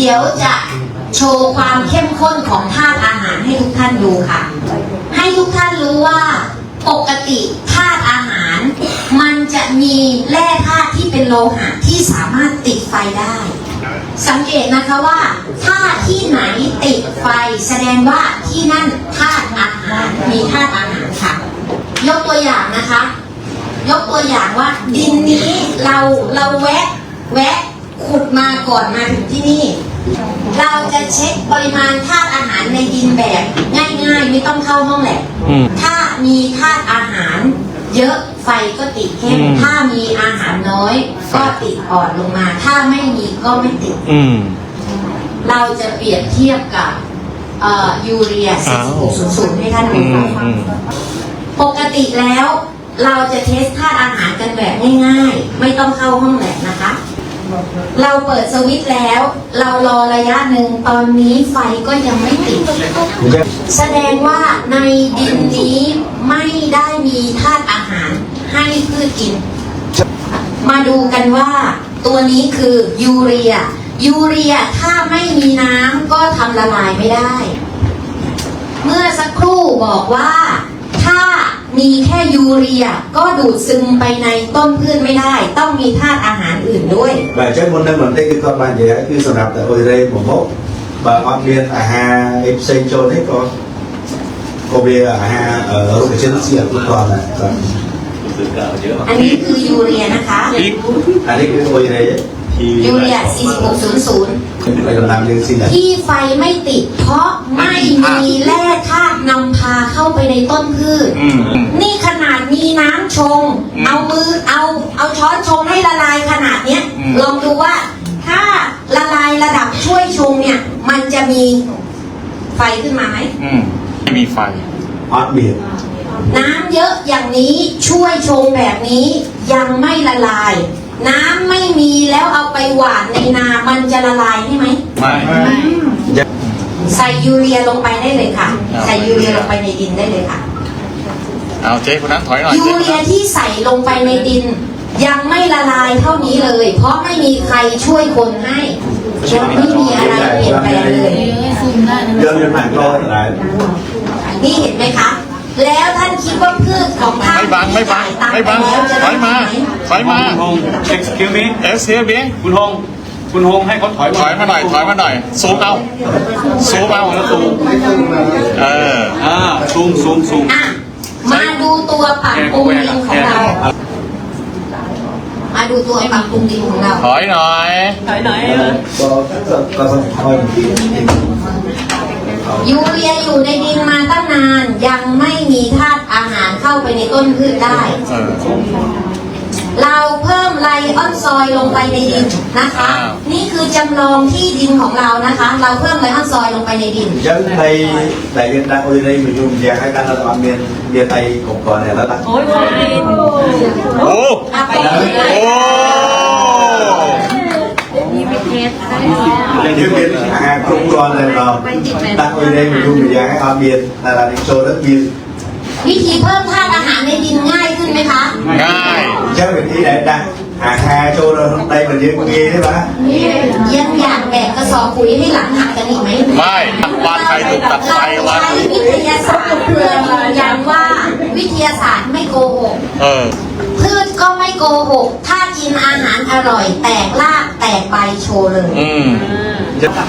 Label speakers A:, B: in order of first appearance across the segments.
A: เดี๋ยวจะโชว์ความเข้มข้นของธาตุอาหารให้ทุกท่านดูค่ะ ให้ทุกท่านรู้ว่าปกติธาตุอาหาร มันจะมีแร่ธาตุที่เป็นโลหะที่สามารถติดไฟได้ สังเกตนะคะว่าถ้าที่ไหนติดไฟแสดงว่าที่นั่นธาตุอาหารมีธาตุอาหารค่ะ ยกตัวอย่างนะคะ ยกตัวอย่างว่า ดินนี้เราเราแวะแวะขุดมาก่อนมาถึงที่นี่ เราจะเช็คปริมาณธาตุอาหารในดินแบบง่ายๆไม่ต้องเข้าห้องแลบ
B: อืม
A: ถ้ามีธาตุอาหาร เยอะไฟก็ติดเข้ม
B: อืม
A: ถ้ามีอาหารน้อย ก็ติดอ่อนลงมา ถ้าไม่มีก็ไม่ติด
B: อืม
A: เราจะเปรียบเทียบกับเอ่อยูเรีย
B: อ้าว
A: 4600ให้ท่าน
B: อื
A: ดู
B: ม
A: ค่ะ
B: อืม
A: ปกติแล้วเราจะเทสธาตุอาหารกันแบบง่ายๆ ไม่ต้องเข้าห้องแลบนะคะ เราเปิดสวิตช์แล้ว เรารอระยะหนึ่งตอนนี้ไฟก็ยังไม่ติด แสดงว่าในดินนี้ไม่ได้มีธาตุอาหารให้พืชกิน มาดูกันว่าตัวนี้คือยูเรีย ยูเรียถ้าไม่มีน้ำก็ทำละลายไม่ได้ เมื่อสักครู่บอกว่าถ้า มีแค่ยูเรียก็ดูดซึมไปในต้นพืชไม่ได้ ต้องมีธาตุอาหารอื่นด้วย
C: Baca mentang-mentang kita manja itu senap tak boleh memok. Ba on miên à ha em xây cho đấy có có bia à ha ở rục chân xiệp cũng còn này.
A: อันนี้คือยูเรียนะคะ
C: Anh ấy cứ ngồi đấy.
A: ยูเรีย4600ที่ไฟไม่ติด เพราะไม่มีแร่ธาตุนำพาเข้าไปในต้นพืช
B: อ
A: นี่ขนาดมีน้ำชง เอามือเอาเอาช้อนชงให้ละลายขนาดเนี้ยลองดูว่า ถ้าละลายระดับช่วยชงเนี่ย มันจะมีไฟขึ้นมาไหม
B: อืมไม่มีไฟ
C: ออดเบียด
A: น้ำเยอะอย่างนี้ช่วยชงแบบนี้ยังไม่ละลาย น้ำไม่มีแล้วเอาไปหวานในนา มันจะละลายใช่ไหม
B: ไม่
A: ใส่ยูเรียลงไปได้เลยค่ะ ใส่ยูเรียลงไปในดินได้เลยค่ะ
B: เอาเจ๊คนนั้นถอยหน่อย
A: ยู
B: เรี
A: ยที่ใส่ลงไปในดิน ยังไม่ละลายเท่านี้เลย เพราะไม่มีใครช่วยคนให้ไม่มีอะไรเปลี่ยนแปลงเลย
C: เยอะมากเลย
A: นี่เห็นไหมคะ แล้วท่านคิดว่าพืชของท่าน
B: ไม่บังไม่บังไม่บังถอยมา ถอยมา
D: คุณหง excuse me
B: เอสเบี
D: คุณหง คุณหงให้เขาถอย
B: ถอยมาหน่อย ถอยมาหน่อยสูงเอาสูงเอา
D: แล้วซูม
B: เออ
D: อ่าสูงสูง
A: สูงมาดูตัวปรับปรุงดินของเรา มาดูตัวไอ้ปรับปรุงดินของเรา
B: ถอยหน่อย
C: ถอยหน่อ
A: ย ยูเรียอยู่ในดินมาตั้งนานยังไม่มีธาตุอาหารเข้าไปในต้นพืชได้
B: เรา
A: เพิ่มไลออนซอยลงไปในดินนะคะ นี่คือจำลองที่ดินของเรานะคะ เราเพิ่มไลออนซอยลงไปในดิน
C: dân tây đại dân đang ôi đây mình dùng về hai ta là toàn miền miền tây cũng còn này là đặt
B: โอ้
A: ย
B: โอ้
C: ยโอ้อะตรงนี้เลยมีวิเทส như miền hàng cũng còn này là đang ôi đây mình dùng về hai ta miền là là đi show rất nhiều
A: วิธีเพิ่มธาตุอาหารในดินง่ายขึ้นไหมคะ
B: ง่าย
C: เจ้าอยู่ที่ไหนนะหาแคร์โชว์เราในเหมือนเลี้
A: ยง
C: เงี้ยใช่ไหม
A: ยังอยากแบกกระสอบปุ๋ยให้หลังหักกันอีกไหม
B: ไม่วานไทยถูกตัดไฟว
A: วิทยาศาสตร์เพื่อยืนยันว่าวิทยาศาสตร์ไม่โกหก
B: เออ
A: พืชก็ไม่โกหก ถ้ากินอาหารอร่อย แตกรากแตกใบโชว์เลย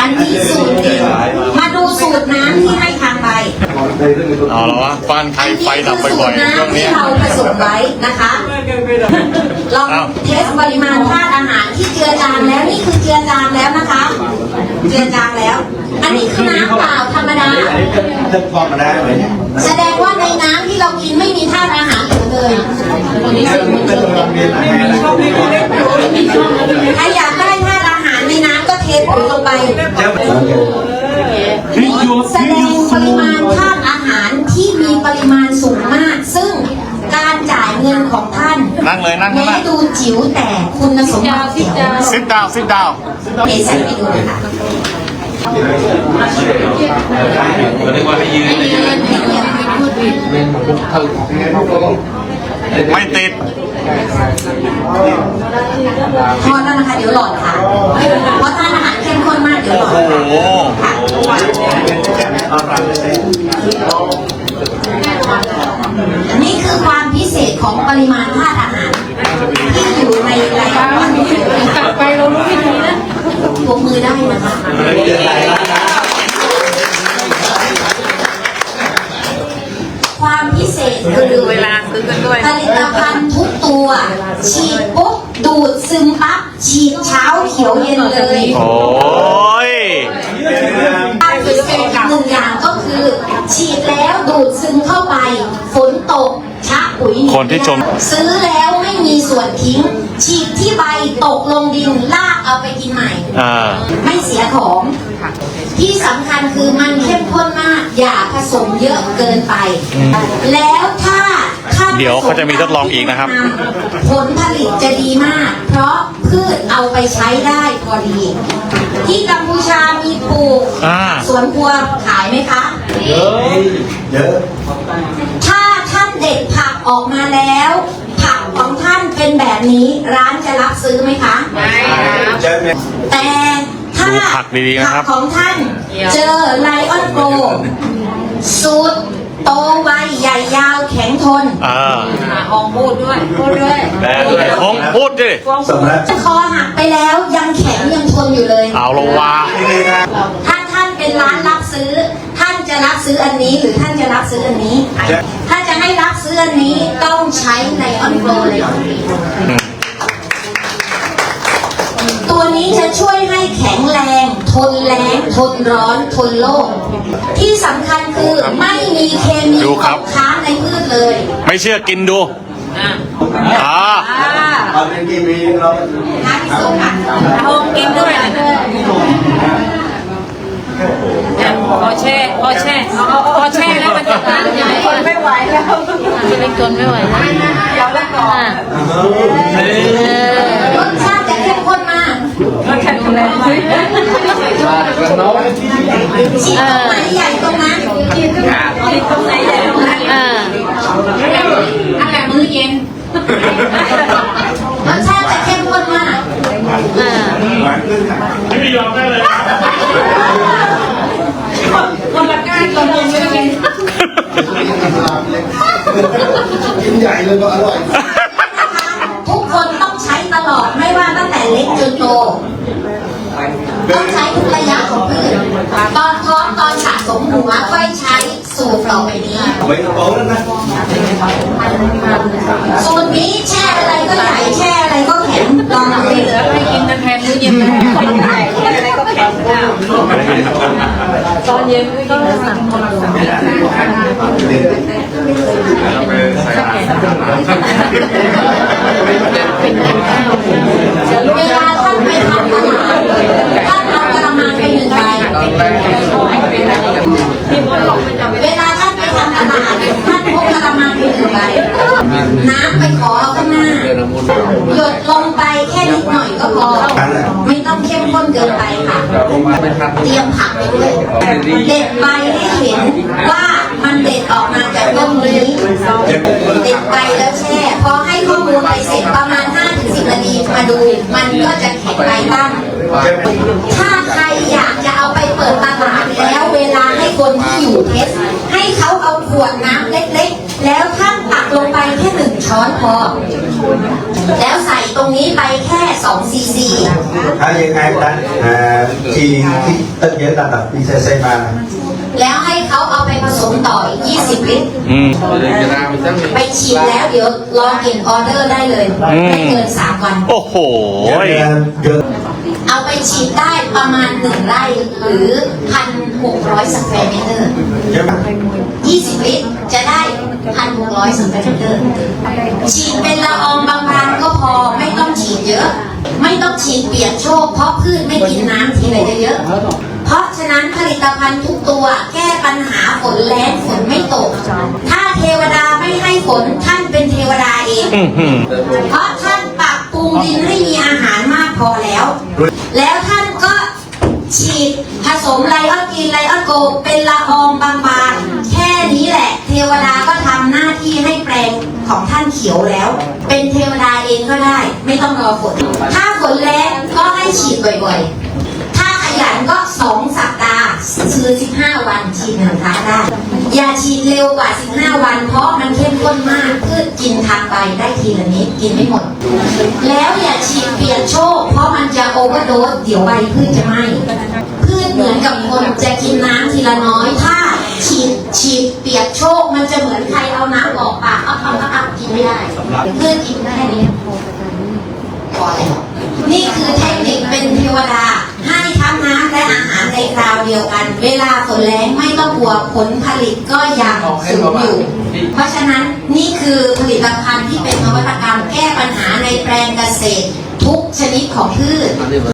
B: อั
A: นนี้สูตรจริงมาดูสูตรน้ำที่ให้
B: เอาละวะบ้านใครไฟดับบ่อยๆช่วง
A: นี้ ที่เราผสมไว้นะคะ ลองเทสปริมาณธาตุอาหารที่เจือจางแล้วนี่คือเจือจางแล้วนะคะ เจือจางแล้ว อันนี้คือน้ำเปล่าธรรมดา
C: จะพอมาได้ไหม
A: แสดงว่าในน้ำที่เรากินไม่มีธาตุอาหารเลย
C: เป็
A: นี้าอยากได้ธาตุอาหารในน้ำก็เทปุ๋ลงไป เน
B: นั่งเลยนั่ง
A: แม้
B: นั่ง
A: ดูจิ๋วแต่คุณสมบัติเจ๋วมาก
B: ซิดดาวซิดดาว
A: เทใส่ให้ดูเลยค่ะ
D: เรียกว่าให้ยืน
A: ให้ยืนให้ยืน
B: ไม่ติด
A: พอแล้วนะคะ เดี๋ยวหลอดค่ะ เพราะทานอาหารเข้มข้นมากเดี๋ยวหลอด
B: โอ้โห
A: นี่คือความพิเศษของปริมาณธาตุอาหารที่อยู่ในไลออนตัดไปเรารู้วิธีนะปกมือได้นะคะความพิเศษคือเวลาซื้อกันด้วยผลิตภัณฑ์ทุกตัว ฉีดปุ๊บดูดซึมปั๊บฉีดเช้าเขียวเย็นเลย
B: โอ้ย
A: ความพิเศษอีกหนึ่งอย่างก็คือ ฉีดแล้ว ดูดซึมเข้าไป ฝนตกชักปุ๋ยห
B: คนที่ชม
A: ซื้อแล้วไม่มีส่วนทิ้ง ฉีดที่ใบตกลงดินลากเอาไปกินใหม่
B: อ่า
A: ไม่เสียของ ที่สำคัญคือมันเข้มข้นมาก อย่าผสมเยอะเกินไปแล้วถ้าถ้า
B: เดี๋ยวเขาจะมีทดลองอีกนะครับ
A: ผลผลิตจะดีมาก เพราะพืชเอาไปใช้ได้พอดี ที่กัมพูชามีปลูก
B: อ่า
A: สวนครัวขายไหมคะ
C: เยอะ
A: ถ้าท่านเด็ดผักออกมาแล้ว ผักของท่านเป็นแบบนี้ร้านจะรับซื้อไหมคะ
C: เจอเนี่ย
A: แต่ถ้า
B: ดูผักดีๆนะครับ
A: ผักของท่านเจอไลออนโกสูตรโตไวใหญ่ยาวแข็งทน
B: อ่า
A: ออกพูดด้วย พูดด้วย
B: แต่คงพูดดิ
C: สำหรับ
A: คอหักไปแล้วยังแข็งยังทนอยู่เลย
B: เอาละวะ
C: ที่นี่นะ
A: ถ้าท่านเป็นร้านรับซื้อท่าน จะรับซื้ออันนี้หรือท่านจะรับซื้ออันนี้ ถ้าจะให้รับซื้ออันนี้ต้องใช้ไลออนโกเลยตัวนี้จะช่วยให้แข็งแรง ทนแรงทนร้อน ทนโรคที่สำคัญคือไม่มีเคมี
B: ดูค
A: ต
B: รับ
A: กค้างในพืชเลย
B: ไม่เชื่อกินดูอ่า
C: ตอนนี้ที่มีเรา
A: ท้าพิสูจน์ค่ะ
E: โฮมกินด้วยนะพอ แช่พอแช่แล้วมันจะทานยังไงคนไม่ไหวแล้วจะไม่ทนไม่ไหวแล้วยอมแล้วก่อน
A: รสชาติจะเข้มข้นมาก
E: ก็แข็งแรง
A: ฉีดตรงไหนใหญ่ตรงนั้น
E: กินตรงไหนใหญ่ตรงนั้นอ่า
A: อากาศมื้อเย็นรสชาติจะเข้มข้นมาก
E: อ่า
A: คนละก้านคนละมือเย็น
C: กินใหญ่เลยก็อร่อย
A: ทุกคนต้องใช้ตลอดไม่ว่าตั้งแต่เล็กจนโต ต้องใช้ทุกระยะของพืชตอนท้องตอนสะสมหัวค่อยใช้สูตรต่อไปนี้
C: ไม่โตแล้วนะ
A: สูตรนี้แช่อะไรก็ใหญ่แช่อะไรก็แข็งลองดู
E: เหลือให้กินนะแทนมื้อเย็นนะอะไรก็แข็ง ตอนเย็นก็สั่งคนละสั่ง
A: เวลาท่านไปทำตลาดท่านเอากระมังไปหนึ่งใบเวลาท่านไปทำตลาดท่านพกกระมังไปหนึ่งใบน้ำไปขอข้างหน้าหยดลงไปแค่นิดหน่อยก็พอ ไม่ต้องเข้มข้นเกินไป เตรียมผักไปด้วยเด็ดใบให้เห็นว่ามันเด็ดออกมาจากต้นนี้เด็ดใบแล้วแช่พอให้ข้อมูลไปเสร็จประมาณ 5-10 นาทีมาดู มันก็จะแข็งใบบ้างถ้าใครอยากจะเอาไปเปิดตลาดแล้วเวลาให้คนที่อยู่เทสให้เขาเอาขวดน้ำเล็กๆ แล้วท่านตักลงไปแค่หนึ่ง ช้อนพอ แล้วใส่ตรงนี้ไปแค่2ซีซี
C: ถ้ายังไงดันทีที่ตั้งเยอะระดับปีเซเซมา
A: แล้วให้เขาเอาไปผสมต่ออีก 20 ลิตร
B: อืม
A: ไปฉีดแล้วเดี๋ยวรอเก็บออเดอร์ได้เลย
B: อืม
A: ไม่เกิน 3 วัน
B: โอ้โห
C: เยอะ เยอะ
A: เอาไปฉีดได้ประมาณ1ไร่หรือ1,600สแควร์เมตร
C: เยอะมาก
A: 20ลิตรจะได้1,600สแควร์เมตรฉีดเป็นละอองบางๆก็พอไม่ต้องฉีดเยอะ ไม่ต้องฉีดเปียกโชกเพราะพืชไม่กินน้ำทีไรเยอะๆเพราะฉะนั้นผลิตภัณฑ์ทุกตัวแก้ปัญหาฝนแรงฝนไม่ตก ถ้าเทวดาไม่ให้ฝนท่านเป็นเทวดาเอง
B: อื้อหือ
A: เพราะท่านปรับปรุงดินให้มีอาหารมาก พอแล้ว แล้วท่านก็ฉีดผสมไลออนกรีนไลออนโกเป็นละอองบางๆ แค่นี้แหละ เทวดาก็ทำหน้าที่ให้แปลงของท่านเขียวแล้ว เป็นเทวดาเองก็ได้ ไม่ต้องรอฝน ถ้าฝนแรงก็ให้ฉีดบ่อยๆ ถ้าขยันก็สองสัปดาห์คือ15 วันฉีดหนึ่งครั้งได้ ย่าฉีดเร็วกว่า 15 วัน เพราะมันเข้มข้นมากพืชกินทางไปได้ทีละนิดกินไม่หมด แล้วอย่าฉีดเปลี่ยนโชค เพราะมันจะโอเวอร์โดสเดี๋ยวใบพืชจะไหม้พืชเหมือนกับคนจะกินน้ำทีละน้อยถ้าฉีดฉีดเปียกโชค มันจะเหมือนใครเอาน้ำออกปากเอาเอาเอาเอากินไม่ได้พืชกินได้นี้พอแล้วนี่คือเทคนิคเป็นเทวดาให้ทั้ง น้ำและอาหารในคราวเดียวกัน เวลาฝนแรงไม่ต้องกลัวผลผลิตก็ยังสูงอยู่ เพราะฉะนั้นนี่คือผลิตภัณฑ์ที่เป็นนวัตกรรมแก้ปัญหาในแปลงเกษตร ทุกชนิดของพืช